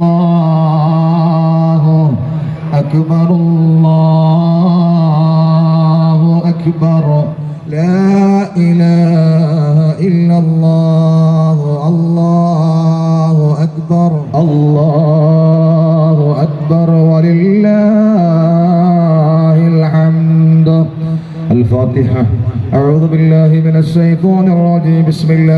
الله أكبر الله أكبر. لا إله إلا الله الله أكبر الله أكبر. ولله الحمد. الفاتحة. أعوذ بالله من الشيطان الرجيم. بسم الله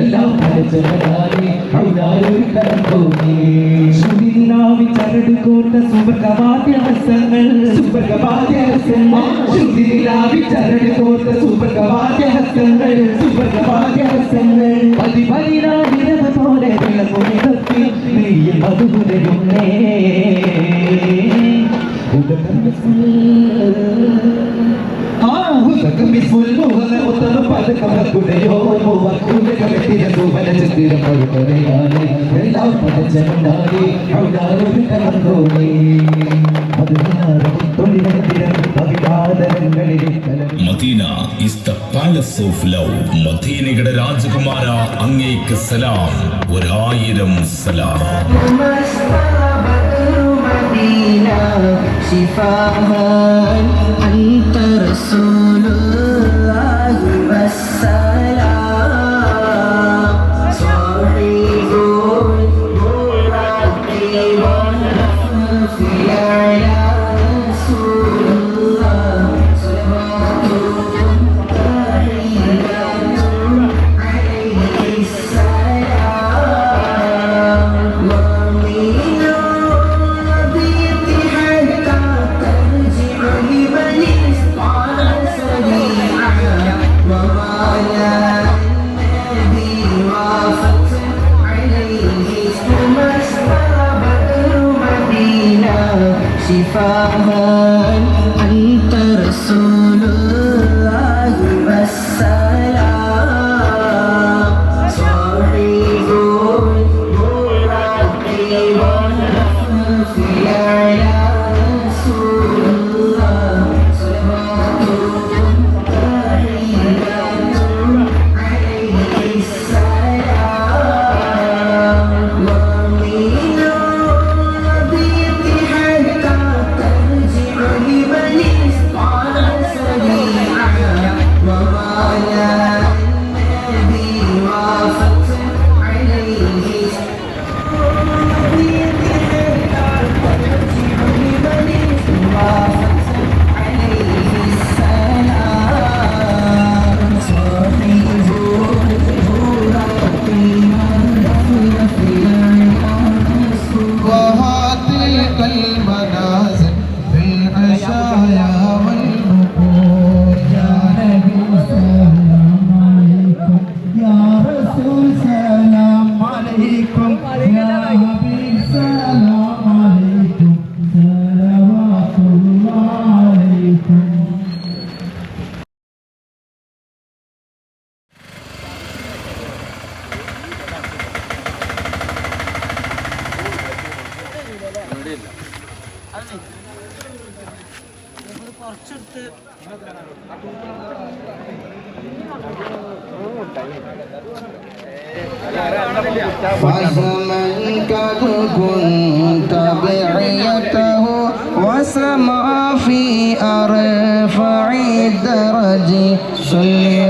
എല്ലാം ചരട് കോട്ട സുഭഗവാദ്യഹസങ്ങൾ സുഭഗവാദ്യഹസങ്ങൾ ശുദ്ധിലാവി ചരട് കോട്ട സുഭഗവാദ്യഹസങ്ങൾ സുഭഗവാദ്യഹസങ്ങൾ പതിപതിനാ വിരവ പോലെ വിളമുനി കത്തി നീ അതുപോലെ Medina is the palace of love മദീനയുടെ രാജകുമാര അങ്ങേക്ക് സലാം. ഒരായിരം സലാം. علينا شفاها أنت فزمن قد كنت بعيته وسما في أرفع الدرج سلم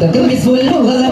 Tengo mis vuelos a la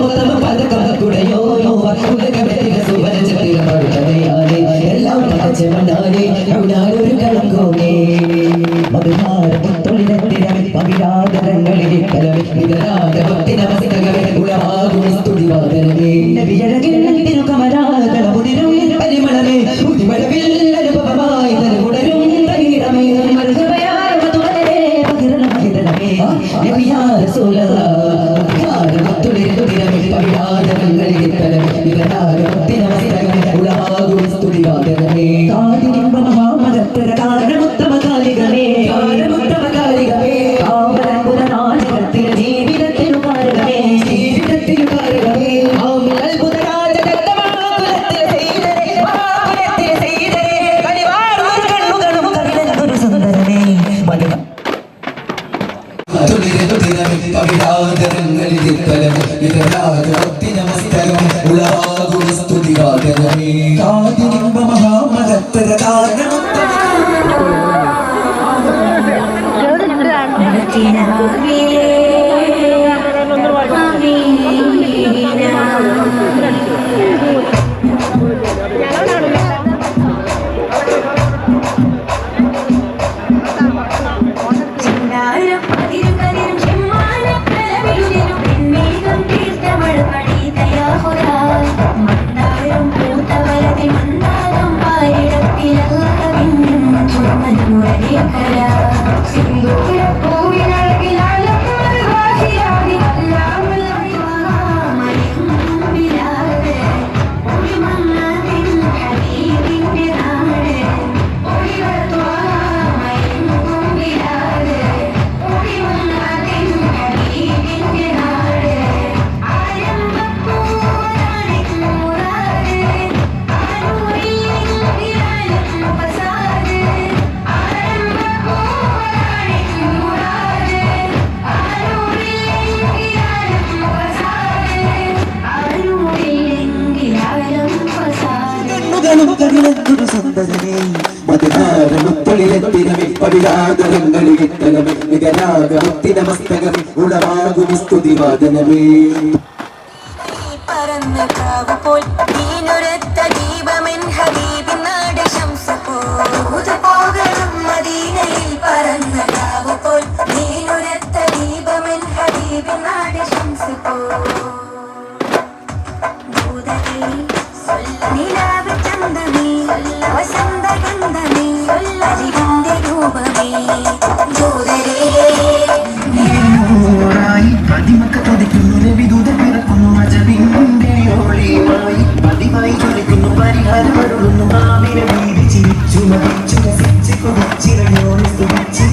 ഇതെല്ലാവരും ഭക്തി നമസ്തരം ഉളവാകും സ്തുതികാതരമേ കാതിരിമ്പ മഹാമഹത്തര കാരണമുത്ത Martina. വിരിത്തകം വികലാഗമുത്തിനമസ്തകം ഉളവാകും സ്തുതിവാദനമേ അരവരുന്നു മാവിനെ വീതി ചിരിച്ചു മതിച്ചു രസിച്ച് കൊതിച്ചിരയോ സ്തുതിച്ച്.